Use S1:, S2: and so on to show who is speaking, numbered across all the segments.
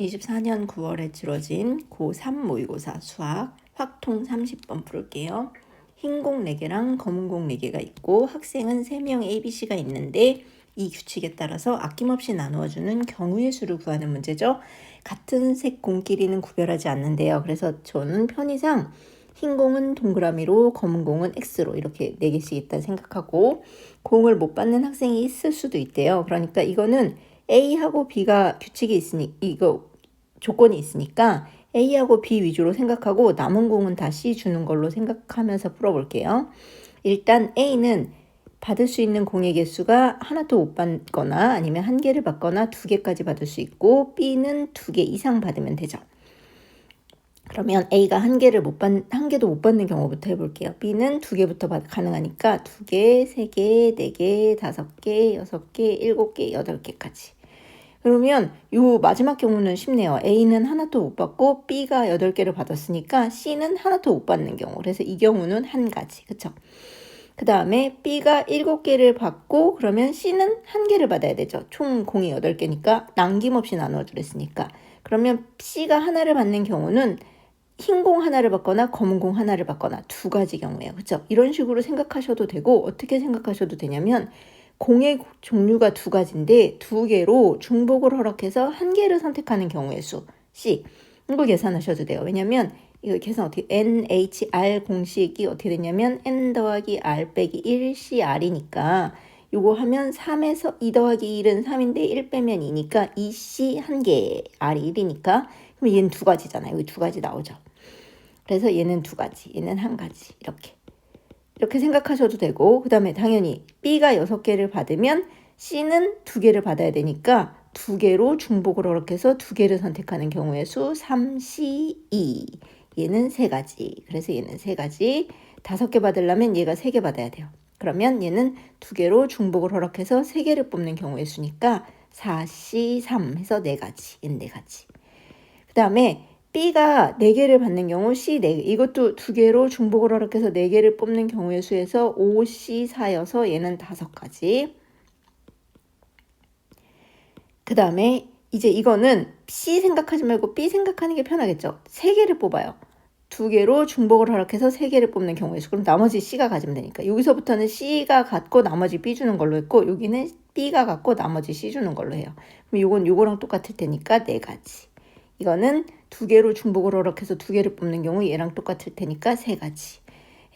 S1: 2024년 9월에 치러진 고3 모의고사 수학 확통 30번 풀게요. 흰 공 4개랑 검은 공 4개가 있고 학생은 3명 ABC가 있는데 이 규칙에 따라서 아낌없이 나누어주는 경우의 수를 구하는 문제죠. 같은 색 공끼리는 구별하지 않는데요. 그래서 저는 편의상 흰 공은 동그라미로 검은 공은 X로 이렇게 4개씩 있다 생각하고 공을 못 받는 학생이 있을 수도 있대요. 그러니까 이거는 A하고 B가 규칙이 있으니 이거 조건이 있으니까 A하고 B 위주로 생각하고 남은 공은 다 C 주는 걸로 생각하면서 풀어볼게요. 일단 A는 받을 수 있는 공의 개수가 하나도 못 받거나 아니면 한 개를 받거나 두 개까지 받을 수 있고 B는 두 개 이상 받으면 되죠. 그러면 A가 한 개를 못 받, 한 개도 못 받는 경우부터 해볼게요. B는 두 개부터 받, 가능하니까 두 개, 세 개, 네 개, 다섯 개, 여섯 개, 일곱 개, 여덟 개까지. 그러면 요 마지막 경우는 쉽네요. A는 하나도 못 받고 B가 8개를 받았으니까 C는 하나도 못 받는 경우. 그래서 이 경우는 한 가지. 그쵸? 그 다음에 B가 7개를 받고 그러면 C는 한 개를 받아야 되죠. 총 공이 8개니까 남김없이 나눠주랬으니까. 그러면 C가 하나를 받는 경우는 흰 공 하나를 받거나 검은 공 하나를 받거나 두 가지 경우예요. 그렇죠? 이런 식으로 생각하셔도 되고 어떻게 생각하셔도 되냐면 공의 종류가 두 가지인데 두 개로 중복을 허락해서 한 개를 선택하는 경우의 수 C 이거 계산하셔도 돼요. 왜냐면 이거 계산 어떻게 NHR 공식이 어떻게 되냐면 N 더하기 R 빼기 1 CR이니까 요거 하면 3에서 2 더하기 1은 3인데 1 빼면 2니까 2C 한 개, R이 1이니까 그럼 얘는 두 가지잖아요. 여기 두 가지 나오죠. 그래서 얘는 두 가지, 얘는 한 가지 이렇게. 이렇게 생각하셔도 되고 그 다음에 당연히 B가 6개를 받으면 C는 2개를 받아야 되니까 2개로 중복을 허락해서 2개를 선택하는 경우의 수 3C2 얘는 3가지. 그래서 얘는 3가지. 5개 받으려면 얘가 3개 받아야 돼요. 그러면 얘는 2개로 중복을 허락해서 3개를 뽑는 경우의 수니까 4C3 해서 4가지. 얘는 4가지. 그 다음에 B가 4개를 받는 경우 C 4개. 이것도 2개로 중복을 허락해서 4개를 뽑는 경우의 수에서 5C4여서 얘는 5가지. 그 다음에 이제 이거는 C 생각하지 말고 B 생각하는 게 편하겠죠? 3개를 뽑아요. 2개로 중복을 허락해서 3개를 뽑는 경우의 수. 그럼 나머지 C가 가지면 되니까. 여기서부터는 C가 갖고 나머지 B 주는 걸로 했고 여기는 B가 갖고 나머지 C 주는 걸로 해요. 그럼 이건 요거랑 똑같을 테니까 4가지. 이거는 두 개로 중복을 허락해서 두 개를 뽑는 경우 얘랑 똑같을 테니까 세 가지.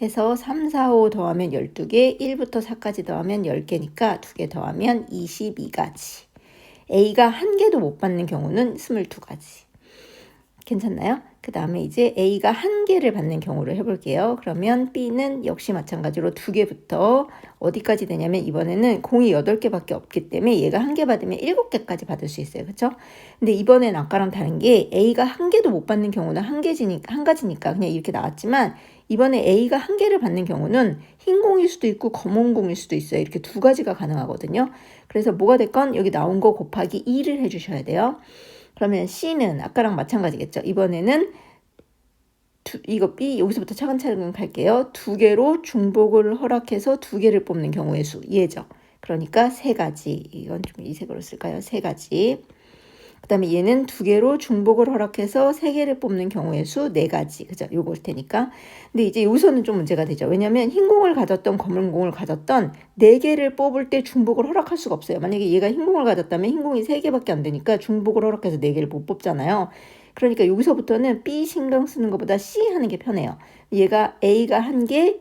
S1: 해서 3, 4, 5 더하면 12개, 1부터 4까지 더하면 10개니까 두 개 더하면 22가지. A가 한 개도 못 받는 경우는 22가지. 괜찮나요? 그 다음에 이제 A가 한 개를 받는 경우를 해볼게요. 그러면 B는 역시 마찬가지로 두 개부터 어디까지 되냐면 이번에는 공이 8개밖에 없기 때문에 얘가 한 개 받으면 7개까지 받을 수 있어요. 그쵸? 근데 이번엔 아까랑 다른 게 A가 한 개도 못 받는 경우는 한 개지니까, 한 가지니까 그냥 이렇게 나왔지만 이번에 A가 한 개를 받는 경우는 흰 공일 수도 있고 검은 공일 수도 있어요. 이렇게 두 가지가 가능하거든요. 그래서 뭐가 됐건 여기 나온 거 곱하기 2를 해주셔야 돼요. 그러면 C는 아까랑 마찬가지겠죠. 이번에는 두, 이거 B 여기서부터 차근차근 갈게요. 두 개로 중복을 허락해서 두 개를 뽑는 경우의 수 얘죠. 그러니까 세 가지. 이건 좀 이 색으로 쓸까요? 세 가지. 그 다음에 얘는 두 개로 중복을 허락해서 세 개를 뽑는 경우의 수 네 가지. 그죠? 요걸 테니까. 근데 이제 여기서는 좀 문제가 되죠. 왜냐면 흰 공을 가졌던 검은 공을 가졌던 네 개를 뽑을 때 중복을 허락할 수가 없어요. 만약에 얘가 흰 공을 가졌다면 흰 공이 세 개밖에 안 되니까 중복을 허락해서 네 개를 못 뽑잖아요. 그러니까 여기서부터는 B 신경 쓰는 것보다 C 하는 게 편해요. 얘가 A가 한 개,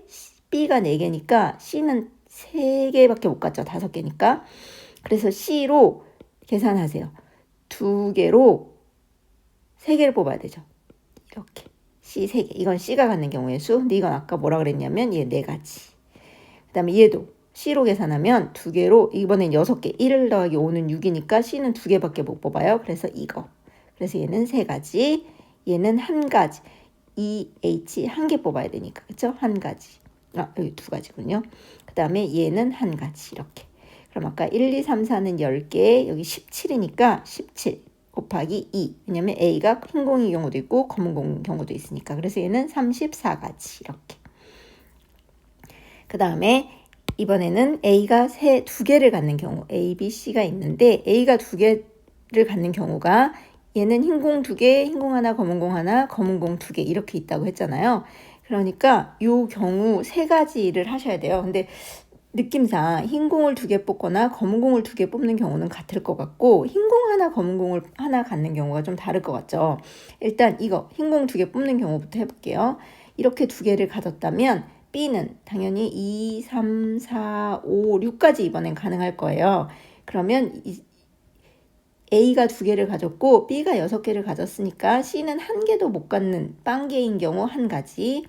S1: B가 네 개니까 C는 세 개밖에 못 갔죠. 다섯 개니까. 그래서 C로 계산하세요. 두 개로 세 개를 뽑아야 되죠. 이렇게. C 세 개. 이건 C가 갖는 경우의 수. 근데 이건 아까 뭐라 그랬냐면 얘 네 가지. 그 다음에 얘도 C로 계산하면 두 개로 이번엔 여섯 개. 1을 더하기 5는 6이니까 C는 두 개밖에 못 뽑아요. 그래서 이거. 그래서 얘는 세 가지. 얘는 한 가지. EH 한 개 뽑아야 되니까. 그쵸? 한 가지. 아, 여기 두 가지군요. 그 다음에 얘는 한 가지. 이렇게. 그럼 아까 1, 2, 3, 4는 10개, 여기 17이니까 17 곱하기 2. 왜냐면 A가 흰 공의 경우도 있고 검은 공 경우도 있으니까. 그래서 얘는 34가지 이렇게. 그 다음에 이번에는 A가 세, 두 개를 갖는 경우, A, B, C가 있는데 A가 두 개를 갖는 경우가 얘는 흰 공 두 개, 흰 공 하나, 검은 공 하나, 검은 공 두 개 이렇게 있다고 했잖아요. 그러니까 요 경우 세 가지를 하셔야 돼요. 근데 느낌상 흰 공을 두 개 뽑거나 검은 공을 두 개 뽑는 경우는 같을 것 같고 흰 공 하나 검은 공을 하나 갖는 경우가 좀 다를 것 같죠. 일단 이거 흰 공 두 개 뽑는 경우부터 해볼게요. 이렇게 두 개를 가졌다면 B는 당연히 2, 3, 4, 5, 6까지 이번엔 가능할 거예요. 그러면 이, A가 두 개를 가졌고 B가 여섯 개를 가졌으니까 C는 한 개도 못 갖는 빵개인 경우 한 가지.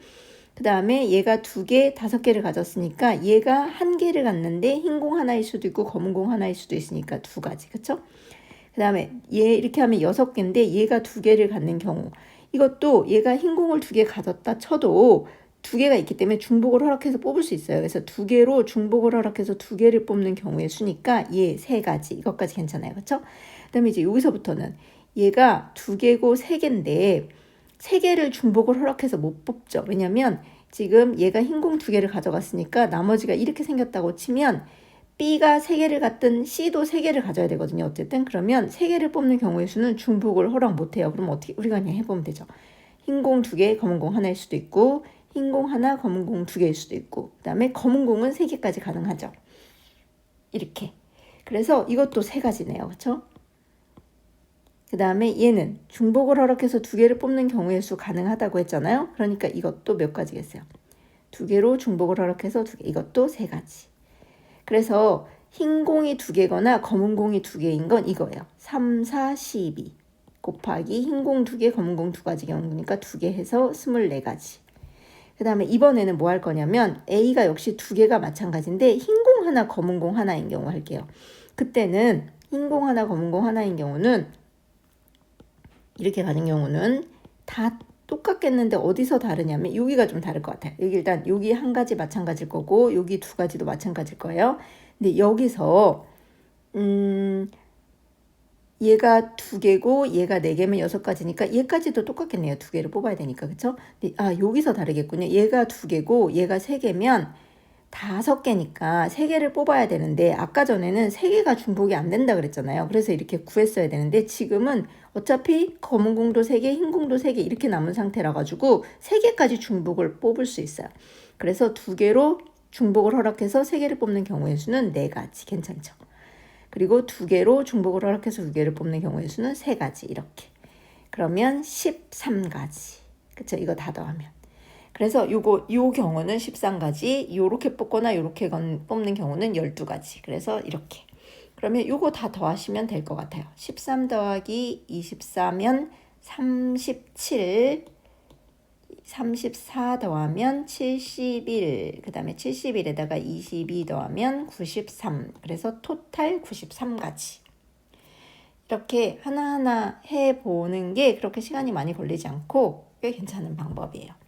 S1: 그 다음에 얘가 두 개, 다섯 개를 가졌으니까 얘가 한 개를 갖는데 흰 공 하나일 수도 있고 검은 공 하나일 수도 있으니까 두 가지. 그쵸? 그 다음에 얘 이렇게 하면 여섯 개인데 얘가 두 개를 갖는 경우. 이것도 얘가 흰 공을 두 개 가졌다 쳐도 두 개가 있기 때문에 중복을 허락해서 뽑을 수 있어요. 그래서 두 개로 중복을 허락해서 두 개를 뽑는 경우의 수니까 얘 세 가지. 이것까지 괜찮아요. 그렇죠? 그다음에 이제 여기서부터는 얘가 두 개고 세 개인데 세 개를 중복을 허락해서 못 뽑죠. 왜냐면 지금 얘가 흰공두 개를 가져갔으니까 나머지가 이렇게 생겼다고 치면 B가 세 개를 갖든 C도 세 개를 가져야 되거든요. 어쨌든 그러면 세 개를 뽑는 경우의 수는 중복을 허락 못 해요. 그럼 어떻게 우리가 그냥 해보면 되죠. 흰공두 개, 검은 공 하나일 수도 있고 흰 공 하나, 검은 공두 개일 수도 있고 그 다음에 검은 공은 세 개까지 가능하죠. 이렇게. 그래서 이것도 세 가지네요. 그렇죠? 그 다음에 얘는 중복을 허락해서 두 개를 뽑는 경우의 수 가능하다고 했잖아요. 그러니까 이것도 몇 가지겠어요. 두 개로 중복을 허락해서 두 개. 이것도 세 가지. 그래서 흰 공이 두 개거나 검은 공이 두 개인 건 이거예요. 3, 4, 12 곱하기 흰 공 두 개, 검은 공 두 가지 경우니까 두 개 해서 24가지. 그 다음에 이번에는 뭐 할 거냐면 A가 역시 두 개가 마찬가지인데 흰 공 하나, 검은 공 하나인 경우 할게요. 그때는 흰 공 하나, 검은 공 하나인 경우는 이렇게 가는 경우는 다 똑같겠는데 어디서 다르냐면 여기가 좀 다를 것 같아요. 여기 일단 여기 한 가지 마찬가지일 거고 여기 두 가지도 마찬가지일 거예요. 근데 여기서 음 얘가 두 개고 얘가 네 개면 여섯 가지니까 얘까지도 똑같겠네요. 두 개를 뽑아야 되니까 그렇죠? 아 여기서 다르겠군요. 얘가 두 개고 얘가 세 개면 다섯 개니까 세 개를 뽑아야 되는데 아까 전에는 세 개가 중복이 안 된다 그랬잖아요. 그래서 이렇게 구했어야 되는데 지금은 어차피 검은 공도 세 개, 흰 공도 세 개 이렇게 남은 상태라 가지고 세 개까지 중복을 뽑을 수 있어요. 그래서 두 개로 중복을 허락해서 세 개를 뽑는 경우의 수는 네 가지 괜찮죠. 그리고 두 개로 중복을 허락해서 두 개를 뽑는 경우의 수는 세 가지 이렇게. 그러면 13가지. 그쵸? 이거 다 더하면. 그래서 요거 요 경우는 13가지, 요렇게 뽑거나 요렇게 뽑는 경우는 12가지. 그래서 이렇게. 그러면 요거 다 더하시면 될 것 같아요. 13 더하기 24면 37, 34 더하면 71, 그 다음에 71에다가 22 더하면 93. 그래서 토탈 93가지. 이렇게 하나하나 해보는 게 그렇게 시간이 많이 걸리지 않고 꽤 괜찮은 방법이에요.